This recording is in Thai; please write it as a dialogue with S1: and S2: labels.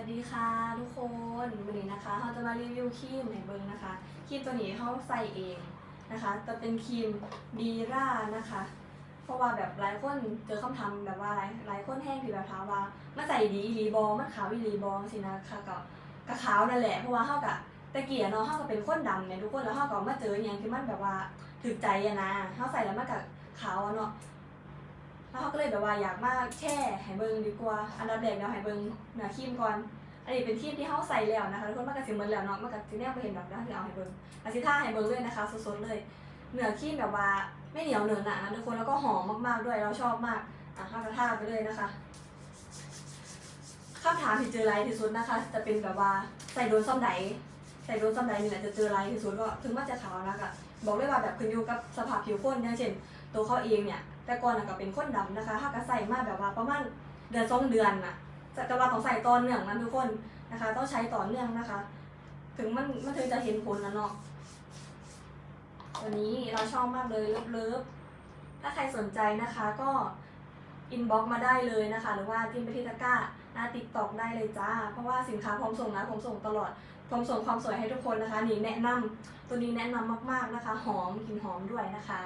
S1: วัสดีค่ะทุกคนวันนี้นะคะเราจะมารีวิวครีมให้เบิ้งนะคะครีมตัวนี้เขาใส่เองนะคะจะเป็นครีมบีร่านะคะ เพราะว่าแบบหลายคนเจอคำถามแบบว่าหลายหลายคนแห้งที่แบบถามว่ามันใส่ดีหรีบอมันขาวอีหรีบอสินะคะกับกะขาวนั่นแหละเพราะว่าเฮากับตะเกียเนาะเฮาก็เป็นคนดำเนี่ยทุกคนแล้วเฮาก็มาเจออย่างที่มันแบบว่าถึกใจอะนะเฮาใส่แล้วมันกับขาวอะเนาะ แล้วเขาก็เลยแบบว่าอยากมาแช่ให้เบิงดีกว่า อันดับแรกเดี๋ยวให้เบิงเนื้อครีมก่อน อันนี้เป็นครีมที่เขาใส่แล้วนะคะทุกคนมันก็สิเหมือนแล้วเนาะมันก็สิแนบไปเห็นแบบนั้นที่เอาให้เบิงอาซิท่าให้เบิงเลยนะคะสดๆเลยเนื้อครีมแบบว่าไม่เหนียวเหนอะหนะนะทุกคนแล้วก็หอมมากๆด้วยเราชอบมากอะข้าวกระทาไปเลยนะคะคำถามที่เจอไรที่สุดนะคะ จะเป็นแบบว่าใส่โดนซ่อมไหน ใส่โดนซ่อมไหนนี่แหละจะเจอไรที่สุดก็ถึงว่าจะขาวนะคะบอกเลยว่าแบบขึ้นอยู่กับสภาพผิวคนอย่างเช่น ตัวเขาเองเนี่ย แต่ก่อนน่ะก็เป็นคนดำนะคะถ้าก็ใส่มาแบบว่าประมาณเดือนสองเดือนน่ะจะแต่ว่าต้องใส่ต่อเนื่องนั้นทุกคนนะคะ ต้องใช้ต่อเนื่องนะคะ ถึงมันมันถึงจะเห็นผลนะเนาะวันนี้เราชอบมากเลยเลิฟเลิฟถ้าใครสนใจนะคะก็ อินบ็อกมาได้เลยนะคะ หรือว่าพิมพ์ไปที่ตะกร้าหน้าติ๊กตอกได้เลยจ้า เพราะว่าสินค้าพร้อมส่งนะผมส่งตลอดพร้อมส่งความสวยให้ทุกคนนะคะนี่แนะนำตัวนี้แนะนำมากๆนะคะ หอมกลิ่นหอมด้วยนะคะ